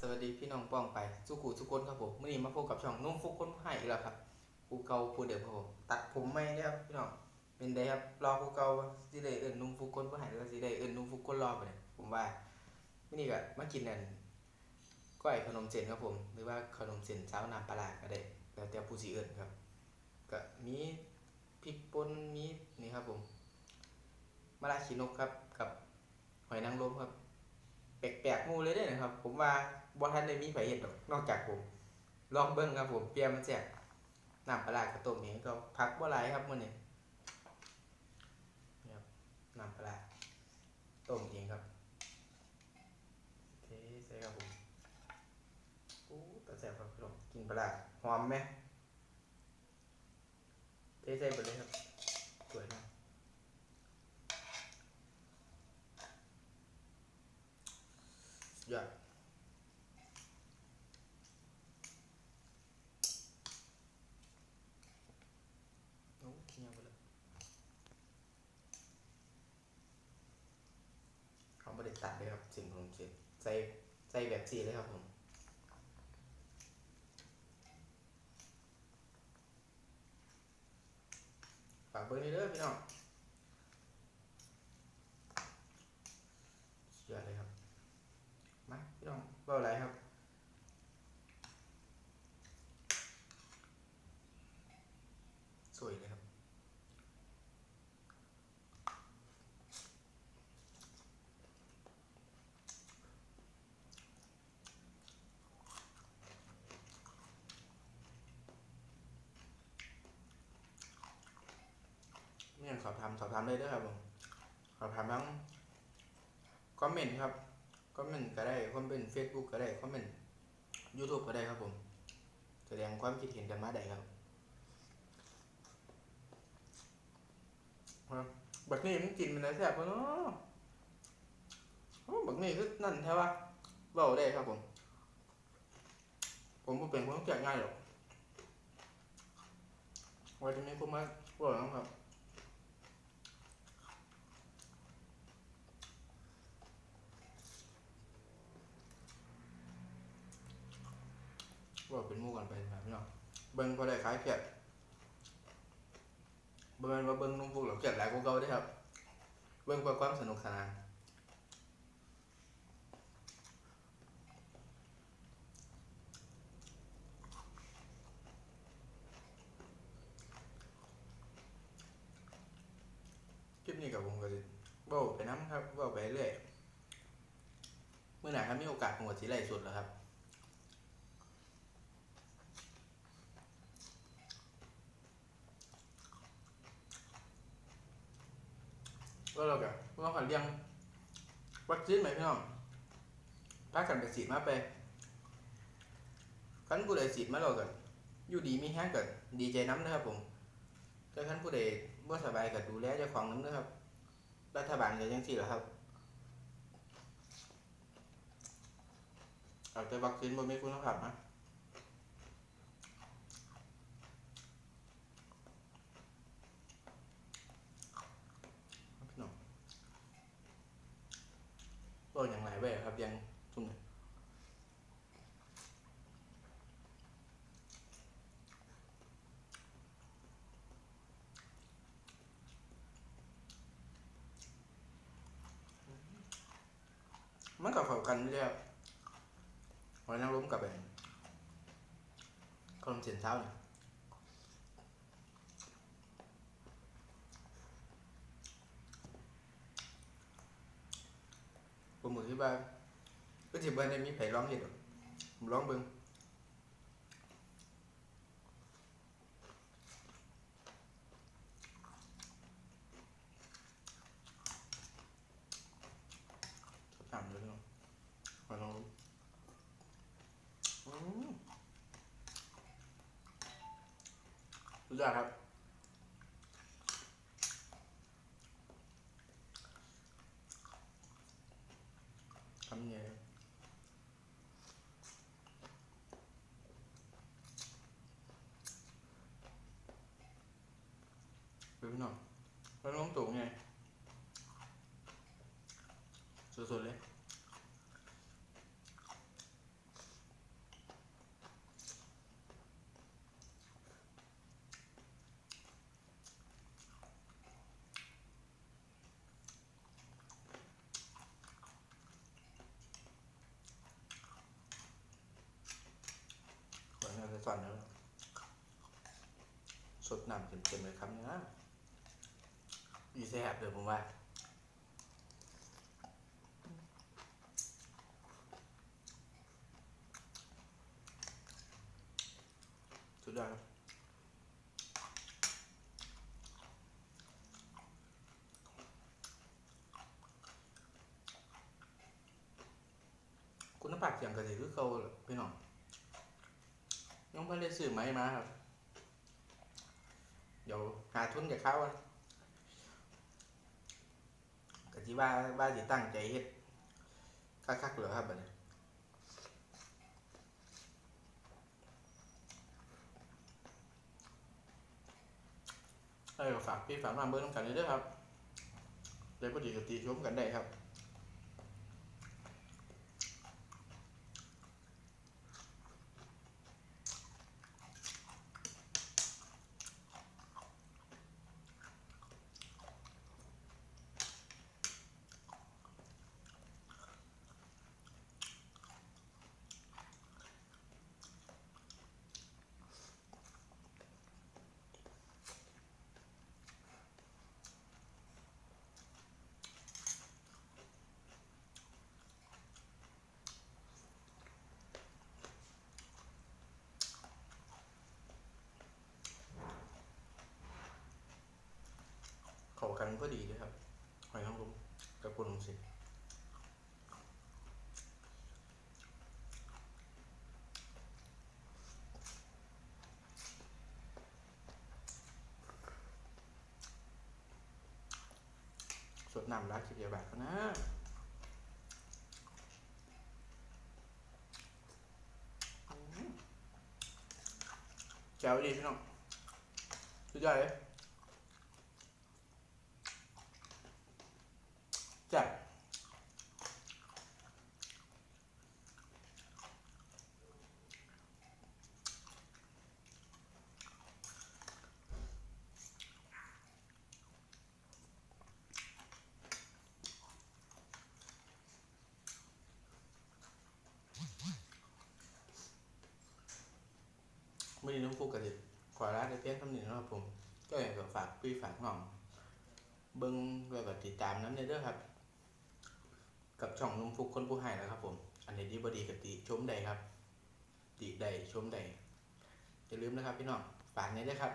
สวัสดีพี่น้องป้องไปสุขุสุคนครับผมมื่อนี้มาพบกับช่องนุ่มฟุกคนให้อีกแล้วครับกูเก่ากูเดิมครับผมตัดผมไม่แล้วพี่น้องเป็นไดครับรอกูเก่าสิได้เอิ้นนุ่มฟุกคนผู้ให้แล้วสิได้เอิ้นนุ่มฟุกคนรอไปเลยผมว่ามื่อนี้ก็มากินนั่นก้อยขนมเส้นครับผม หรือว่าขนมเส้นเช้าน้ำปลาร้าก็ได้แล้วแต่ผู้สิเอิ้นครับก็มีพริกป่นมีนี่ครับผมมะระขีนกครับกับหอยนางรมครับ แปลกๆมูเลยเด้อนะครับ ผมว่าบ่ทันได้มีไผเห็นดอกนอกจากผม ลองเบิ่งครับผมเปรียมมันแซ่บน้ำปลากระต้มเองก็พักบ่หลายครับมื้อนี้นี่ครับน้ำปลาร้าต้มเองครับเทใส่ครับผมโอ้ตาแซ่บครับพี่น้องกินปลาร้าหอมไหมเทใส่ไปเลยครับสวยนะสุดยอด โอ้เงียบไปเลยเขาไม่ได้ ตัดเลยครับสิ่งของเจ็ดใส่ใส่แบบสีเลยครับผมฝากเบอร์นี้เด้อพี่น้องเยอะเลยครับมาพี่น้องเบอร์อะไรครับ สวยเลยครับ เนี่ย สอบถามสอบถามได้ด้วยครับผมสอบถามทั้งคอมเมนต์ครับคอมเมนต์ก็ได้คอมเมนต์เฟซบุ๊กก็ได้คอมเมนต์ยูทูบก็ได้ครับผมแสดงความคิดเห็นกันมาได้ครับครับบักนี่มันกินมันได้แซ่บปะเนาะโอ้บักนี่คือนั่นใช่ปะเบาได้ครับผม ผมเป็นคนแก่ง่ายหรอกไว้ที่นี้ผมมาบอกนะครับ ว่าเป็นมู่กันไปแบบนี้เนาะเบิ่งพอได้ขายแก่เบิ่งว่าเบิ่งนุ่มพวกเราแก่หลายกว่าเก่าเด้ครับ เบิ่งเพื่อความสนุกสนานคลิปนี้กับผมก็สิเว้าไปน้ำครับเว้าไปเรื่อยเมื่อไหร่ครับมีโอกาสผมก็สิไล่สุดแล้วครับ ก็เราแบบเราขอเลี้ยงวัคซีนไหมพี่น้องถ้ากันไปฉีดมาไปคันผู้ใดฉีดมาเรากันอยู่ดีมีแห้งกันดีใจน้ำนะครับผมถ้าคันผู้ใดบ่สบายก็ดูแลเจ้าของน้ำนะครับ รัฐบาลก็ยังสี่หละครับเอาแต่วัคซีนบ่มีคุณภาพนะพี่น้อง ก็อย่างไรแบบครับยังทุนมันก็เข้ากันไม่ได้ครับหอยนางรมกับแบบขนมเสียนเท้าเนี่ย ผมมือที่บ้านก็ที่บ้านได้มีไผ่ร้องเห็ดหรอกผมร้องเบิ่งต่ำเลยพี่น้องหอยนางรมอืมสุดยอดครับ ทำไงดูพี่น้องแล้วน้องตู่ไงสดๆเลย สอนแล้วสดน้ำเต็มๆเลยครับนี่ยอีแซ่บเลยผมว่าสุดยอดครับคุณภาพเสียงกระสีคือเก่าพี่น้อง ยังไม่ได้ซื้อไม้มาครับ เดี๋ยวหาทุนจากเขาอะกะที่ว่าว่าสิตั้งใจเฮ็ดคักๆเหรอครับบัดนี้เออฝากพี่ฝากน้องเบอร์น้องกันเลยด้วยครับได้พอดีกับตีชมกันได้ครับ เข้ากันพอดีเลยครับหอยนางรมกับกุนงสิสดน้ำรักสิบเดียวบาทนะอืมแจ๋วดีพี่น้องสุดยอดเลยจัด ไม่ได้น้องฟูกกันดิขอร้านในเพียงคำหนึ่งนะครับผม ก็อยากจะฝากพี่ฝากน้องเบิ้งแล้วก็ติดตามนั้นเลยเด้อครับ กับช่องนุ่มฟุกคนผู้ให้นะครับผม อันนี้ดีบดีกับติชมใดครับ ติใดชมใดอย่าลืมนะครับพี่น้องฝากนี้ด้วยครับ